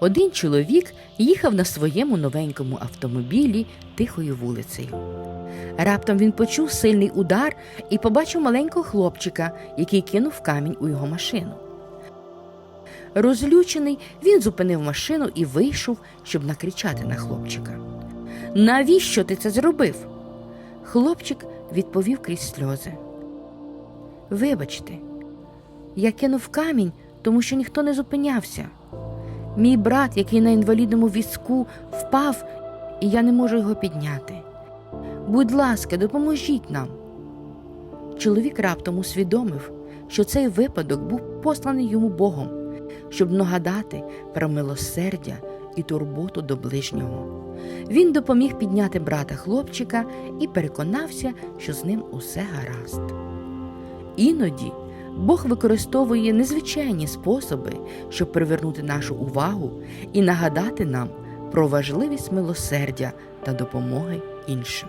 Один чоловік їхав на своєму новенькому автомобілі тихою вулицею. Раптом він почув сильний удар і побачив маленького хлопчика, який кинув камінь у його машину. Розлючений, він зупинив машину і вийшов, щоб накричати на хлопчика. Навіщо ти це зробив? Хлопчик відповів крізь сльози. Вибачте, я кинув камінь, тому що ніхто не зупинявся. Мій брат, який на інвалідному візку, впав, і я не можу його підняти. Будь ласка, допоможіть нам. Чоловік раптом усвідомив, що цей випадок був посланий йому Богом, щоб нагадати про милосердя і турботу до ближнього. Він допоміг підняти брата хлопчика і переконався, що з ним усе гаразд. Іноді Бог використовує незвичайні способи, щоб привернути нашу увагу і нагадати нам про важливість милосердя та допомоги іншим.